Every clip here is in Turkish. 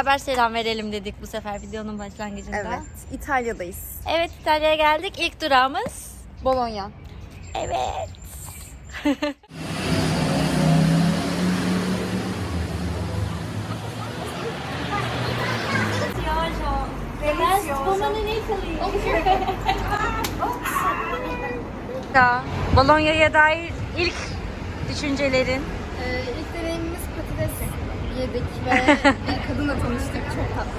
beraber selam verelim dedik bu sefer videonun başlangıcında. Evet. İtalya'dayız. Evet İtalya'ya geldik. İlk durağımız. Bologna. Evet. Ya, Bolonya'ya dair ilk düşüncelerin. Ee, ilk deneyimimiz patates yedik ve bir kadınla tanıştık. Çok tatlı.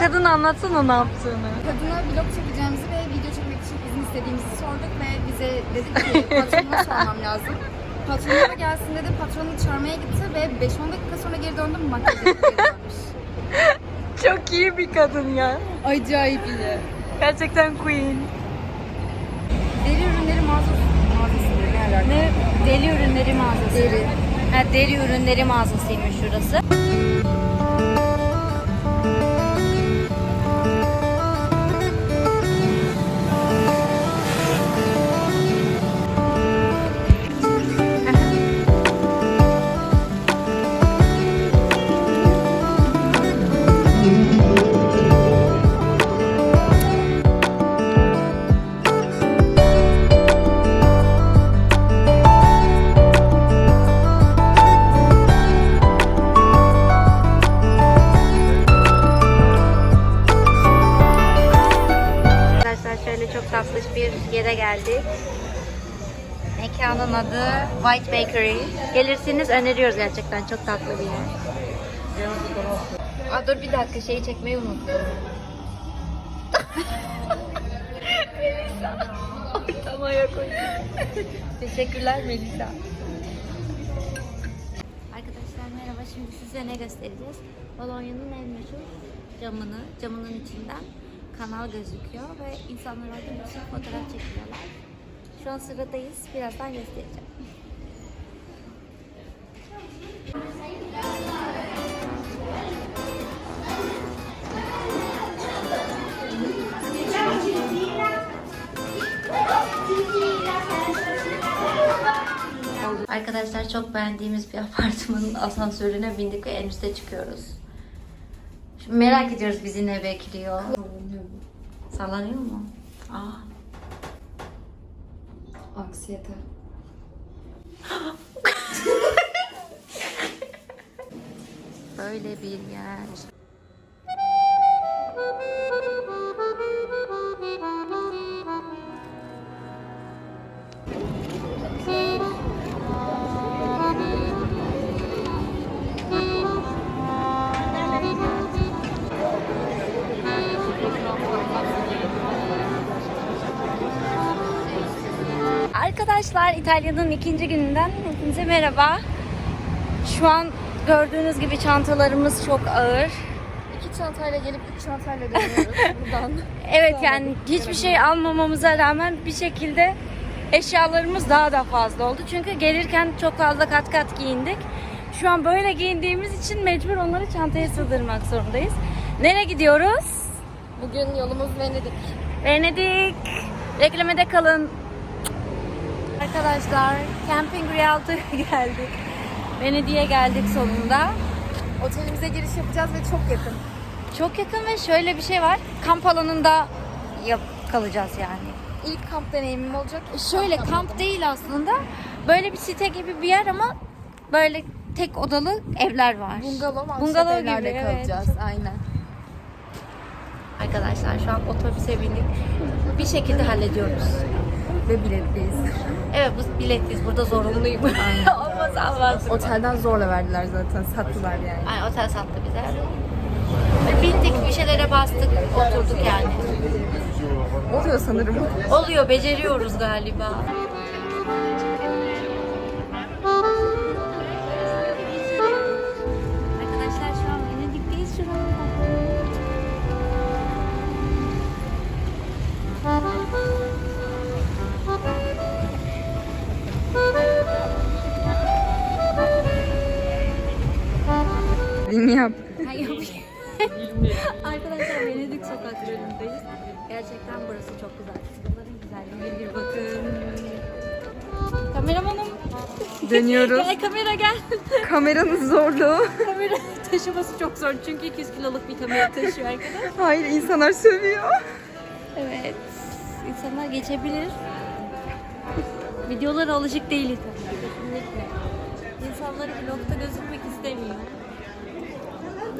Kadın anlatsana ne yaptığını. Kadına vlog çekeceğimizi ve video çekmek için izin istediğimizi sorduk ve bize dedi ki patronuma sormam lazım. Patronuma gelsin dedi. Patronunu çağırmaya gitti ve 5-10 dakika sonra geri döndüm. Makyaj. Çok iyi bir kadın ya. Acayip iyi. Gerçekten queen. Deri ürünleri mağazası. Mağazası ne alaka? Ne? Deli ürünleri mağazası. Deri. Ha, deri ürünleri mağazasıymış şurası. Geldik. Mekanın adı White Bakery. Gelirsiniz öneriyoruz gerçekten çok tatlı bir yer. Aa, dur bir dakika şeyi çekmeyi unuttum. Melisa. Ortamaya koy. Teşekkürler Melisa. Arkadaşlar merhaba. Şimdi size ne göstereceğiz? Bolonya'nın en meşhur camını, camının içinden kanal gözüküyor ve insanlar orada bir fotoğraf çekiyorlar. Şu an sıradayız. Birazdan göstereceğim. Arkadaşlar çok beğendiğimiz bir apartmanın asansörüne bindik ve en üste çıkıyoruz. Şimdi merak ediyoruz bizi ne bekliyor. Sallanıyor mu? Aa. Anksiyete. Böyle bir yer. Arkadaşlar İtalya'nın ikinci gününden hepinize merhaba. Şu an gördüğünüz gibi çantalarımız çok ağır. İki çantayla gelip üç çantayla dönüyoruz buradan. Evet yani hiçbir şey almamamıza rağmen bir şekilde eşyalarımız daha da fazla oldu. Çünkü gelirken çok fazla kat kat giyindik. Şu an böyle giyindiğimiz için mecbur onları çantaya sığdırmak zorundayız. Nereye gidiyoruz? Bugün yolumuz Venedik. Venedik. Reklamede kalın. Arkadaşlar Camping Realto'ya geldik. Venedik'e geldik sonunda. Otelimize giriş yapacağız ve çok yakın. Çok yakın ve şöyle bir şey var. Kamp alanında yap kalacağız yani. İlk kamp deneyimim olacak. Şöyle kamp değil aslında. Böyle bir site gibi bir yer ama böyle tek odalı evler var. Bungalov, Bungalov Bungalov gibi, evlerde evet. kalacağız. Aynen. Arkadaşlar şu an otobüse bindik. Bir şekilde hallediyoruz. Ve biletliyiz. Evet bu biletliyiz. Burada zorunluyum. Olmaz olmaz. Otelden zorla verdiler zaten. Sattılar yani. Ay, otel sattı bize. Ve bindik bir şeylere bastık. Oturduk yani. Oluyor sanırım. Oluyor beceriyoruz galiba. Sokaklarındayız. Gerçekten burası çok güzel. Buraların güzelliğine bir bakın. Kameramanım. Dönüyoruz. Gel kamera gel. Kameranın zorluğu. kamera taşıması çok zor çünkü 200 kiloluk bir kamera taşıyor arkadaş. Hayır insanlar sövüyor. Evet. İnsanlar geçebilir. Videolara alışık değiliz kesinlikle. İnsanları vlogda gözükmek istemiyor.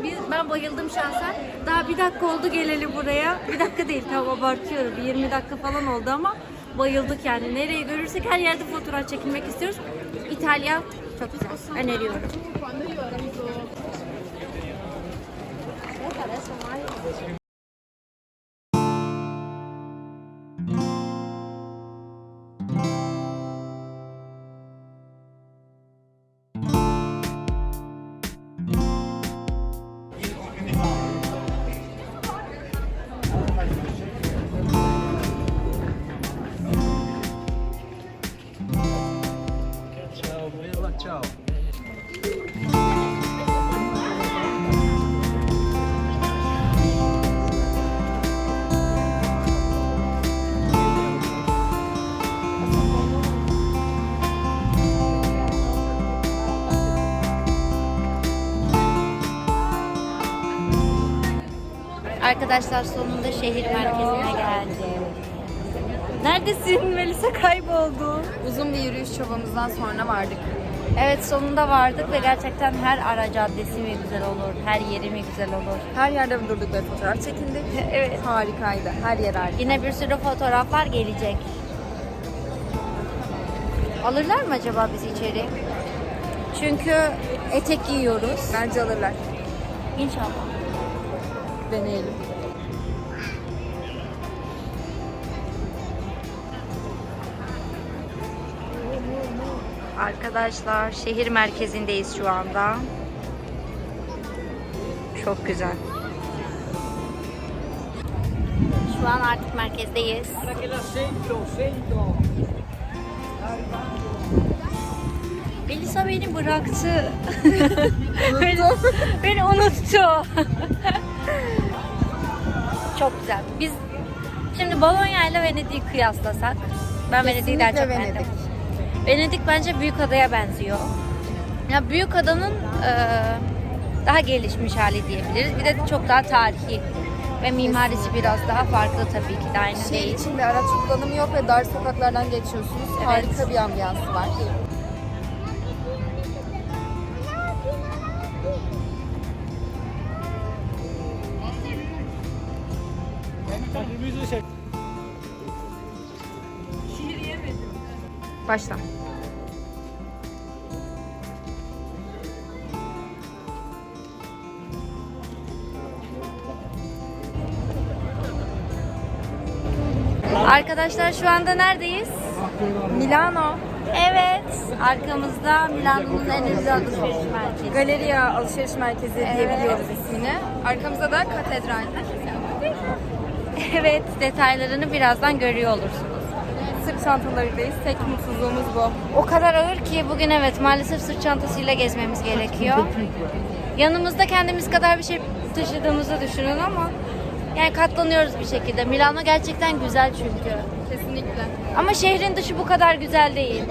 Biz, ben bayıldım şahsen. Daha bir dakika oldu geleli buraya. Bir dakika değil tamam abartıyorum. Bir 20 dakika falan oldu ama bayıldık yani. Nereyi görürsek her yerde fotoğraf çekilmek istiyoruz. İtalya çok güzel. Öneriyorum. Arkadaşlar sonunda şehir merkezine geldim. Neredesin? Melisa kayboldu. Uzun bir yürüyüş çabamızdan sonra vardık. Evet sonunda vardık ve gerçekten her ara caddesi mi güzel olur, her yeri mi güzel olur. Her yerde durduk ve fotoğraf çekindik. Evet. Harikaydı. Her yer harika. Yine bir sürü fotoğraflar gelecek. Alırlar mı acaba bizi içeri? Çünkü etek giyiyoruz. Bence alırlar. İnşallah. Deneyelim. Arkadaşlar şehir merkezindeyiz şu anda. Çok güzel. Şu an artık merkezdeyiz. Melisa beni bıraktı. beni, beni unuttu. Çok güzel. Biz şimdi Bologna ile Venedik'i kıyaslasak. Ben Venedik'i daha çok beğendim. Venedik. Venedik bence büyük adaya benziyor. Ya büyük adanın e, daha gelişmiş hali diyebiliriz. Bir de çok daha tarihi ve mimarisi biraz daha farklı tabii ki de aynı Şehir değil. içinde araç kullanımı yok ve dar sokaklardan geçiyorsunuz. Evet. Harika bir ambiyansı var. Başla. Arkadaşlar şu anda neredeyiz? Milano. Evet. Arkamızda Milano'nun en ünlü alışveriş merkezi. Galeria Alışveriş Merkezi diyebiliyoruz ismini. Arkamızda da katedral. Evet, detaylarını birazdan görüyor olursunuz. Sırt çantalarıyla tek mutsuzluğumuz bu. O kadar ağır ki bugün evet maalesef sırt çantasıyla gezmemiz gerekiyor. Yanımızda kendimiz kadar bir şey taşıdığımızı düşünün ama yani katlanıyoruz bir şekilde. Milano gerçekten güzel çünkü. Kesinlikle. Ama şehrin dışı bu kadar güzel değil.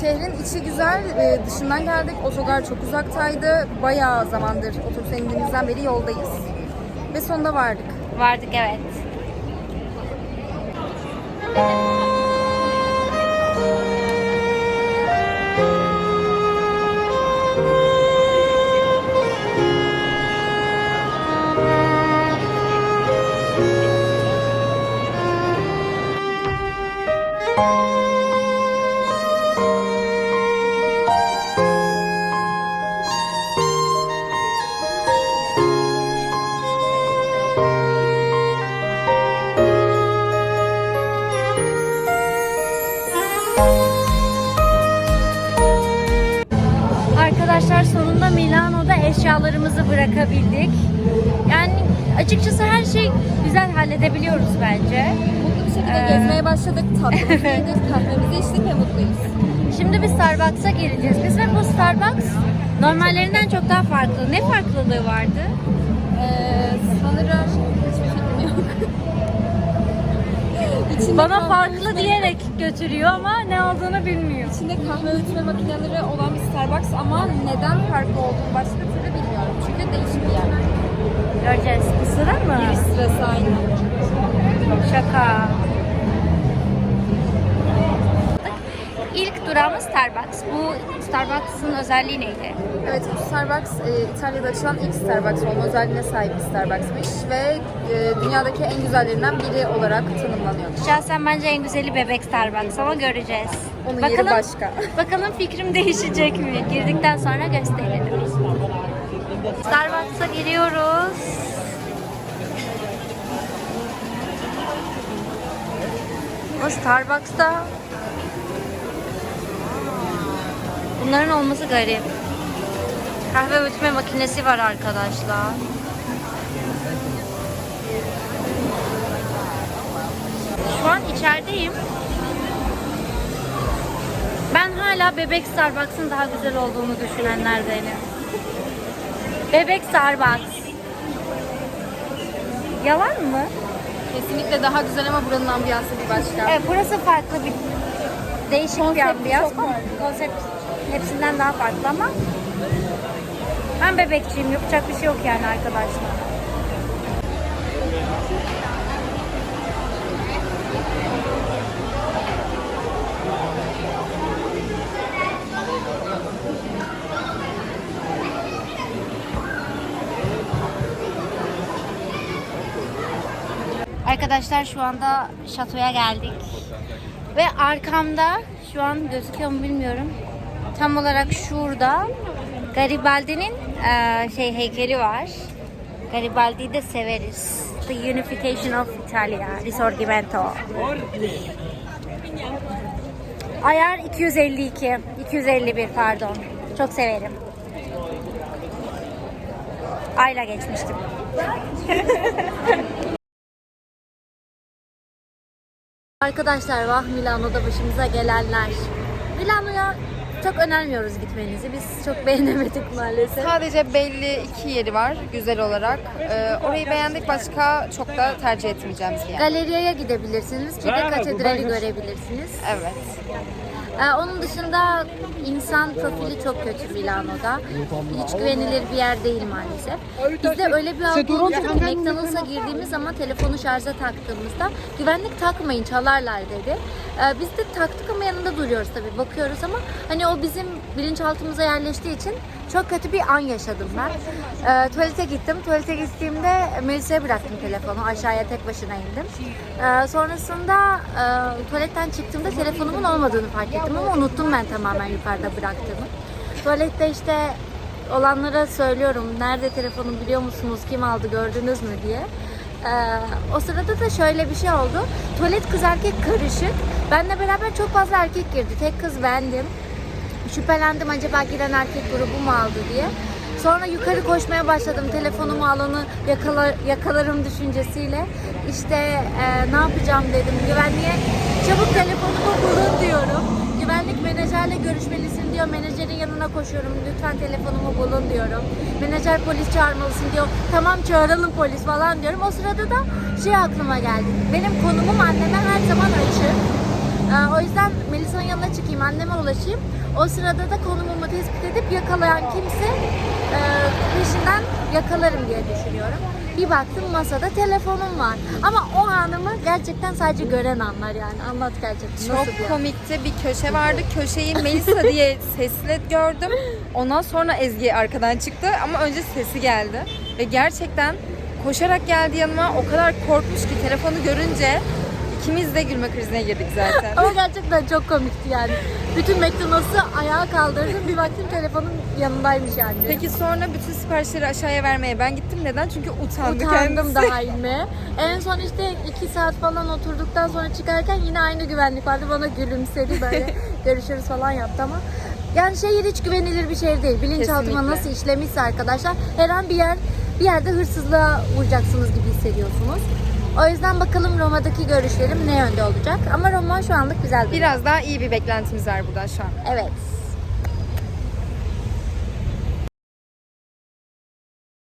Şehrin içi güzel, e, dışından geldik. Otogar çok uzaktaydı. Bayağı zamandır otobüse indiğimizden beri yoldayız. Ve sonunda vardık. Vardık evet. Arkadaşlar sonunda Milano'da eşyalarımızı bırakabildik. Yani açıkçası her şey güzel halledebiliyoruz bence. Mutlu bir şekilde Ee, gezmeye başladık. Tatlımızı yedik, kahvemizi içtik ve mutluyuz. Şimdi bir Starbucks'a gireceğiz biz ve bu Starbucks normallerinden çok daha farklı. Ne farklılığı vardı? Ee, sanırım İçinde Bana farklı diyerek götürüyor ama ne olduğunu bilmiyor. İçinde kahve öğütme makineleri olan bir Starbucks ama neden farklı olduğunu başka türlü bilmiyorum. Çünkü değişik bir yer. Göreceğiz. Isırır mı? Giriş sırası aynı. Şaka. İlk durağımız Starbucks. Bu Starbucks'ın özelliği neydi? Evet bu Starbucks e, İtalya'da açılan ilk Starbucks olma özelliğine sahip bir Starbucks'mış ve e, dünyadaki en güzellerinden biri olarak tanımlanıyor. Şahsen bence en güzeli bebek Starbucks ama göreceğiz. Onun yeri başka. Bakalım fikrim değişecek mi? Girdikten sonra gösterelim. Starbucks'a giriyoruz. O Starbucks'ta bunların olması garip. Kahve öğütme makinesi var arkadaşlar. Şu an içerideyim. Ben hala bebek Starbucks'ın daha güzel olduğunu düşünenlerdenim. Bebek Starbucks. Yalan mı? Kesinlikle daha güzel ama buranın ambiyansı bir başka. Evet burası farklı bir değişik bir ambiyans. Konsept hepsinden daha farklı ama ben bebekçiyim. Yapacak bir şey yok yani arkadaşlar. Arkadaşlar şu anda şatoya geldik. Ve arkamda şu an gözüküyor mu bilmiyorum. Tam olarak şurada Garibaldi'nin eee, şey heykeli var. Garibaldi'yi de severiz. The Unification of Italia, Risorgimento. Ayar 252, 251 pardon. Çok severim. Ayla geçmiştim. Arkadaşlar vah Milano'da başımıza gelenler. Milano'ya çok önermiyoruz gitmenizi. Biz çok beğenemedik maalesef. Sadece belli iki yeri var güzel olarak. Ee, orayı beğendik başka çok da tercih etmeyeceğimiz bir yer. Galeria'ya gidebilirsiniz. Bir de katedrali görebilirsiniz. Evet. Ee, onun dışında insan profili çok kötü Milano'da. Hiç güvenilir bir yer değil maalesef. Bizde öyle bir algı ki McDonald's'a girdiğimiz zaman telefonu şarja taktığımızda güvenlik takmayın çalarlar dedi. Ee, biz de taktık ama yanında duruyoruz tabii bakıyoruz ama hani o bizim bilinçaltımıza yerleştiği için çok kötü bir an yaşadım ben. Ee, tuvalete gittim. Tuvalete gittiğimde Melisa'ya bıraktım telefonu. Aşağıya tek başına indim. Ee, sonrasında e, tuvaletten çıktığımda telefonumun olmadığını fark ettim ama unuttum ben tamamen yukarıda bıraktığımı. Tuvalette işte olanlara söylüyorum. Nerede telefonum biliyor musunuz? Kim aldı gördünüz mü diye. Ee, o sırada da şöyle bir şey oldu. Tuvalet kız erkek karışık. Benle beraber çok fazla erkek girdi. Tek kız bendim. Şüphelendim acaba giren erkek grubu mu aldı diye. Sonra yukarı koşmaya başladım. Telefonumu alanı yakala, yakalarım düşüncesiyle. İşte e, ne yapacağım dedim. Güvenliğe çabuk telefonumu bulun diyorum. Güvenlik menajerle görüşmelisin diyor. Menajerin yanına koşuyorum. Lütfen telefonumu bulun diyorum. Menajer polis çağırmalısın diyor. Tamam çağıralım polis falan diyorum. O sırada da şey aklıma geldi. Benim konumum anneme her zaman açık. Ee, o yüzden Melisa'nın yanına çıkayım, anneme ulaşayım. O sırada da konumumu tespit edip yakalayan kimse e, peşinden yakalarım diye düşünüyorum. Bir baktım masada telefonum var. Ama o anımı gerçekten sadece gören anlar yani. Anlat gerçekten. Nasıl bir Çok an? komikti. Bir köşe vardı. Köşeyi Melisa diye sesle gördüm. Ondan sonra Ezgi arkadan çıktı ama önce sesi geldi. Ve gerçekten koşarak geldi yanıma. O kadar korkmuş ki telefonu görünce ikimiz de gülme krizine girdik zaten. Ama gerçekten çok komikti yani. Bütün McDonald's'ı ayağa kaldırdım. Bir baktım telefonun yanındaymış yani. Peki sonra bütün siparişleri aşağıya vermeye ben gittim. Neden? Çünkü utandı Utandım kendisi. inmeye. En son işte iki saat falan oturduktan sonra çıkarken yine aynı güvenlik vardı. Bana gülümsedi böyle görüşürüz falan yaptı ama yani şehir hiç güvenilir bir şehir değil. Bilinçaltıma Kesinlikle. nasıl işlemişse arkadaşlar her an bir yer bir yerde hırsızlığa uğrayacaksınız gibi hissediyorsunuz. O yüzden bakalım Roma'daki görüşlerim ne yönde olacak. Ama Roma şu anlık güzel bir Biraz daha iyi bir beklentimiz var buradan şu an. Evet.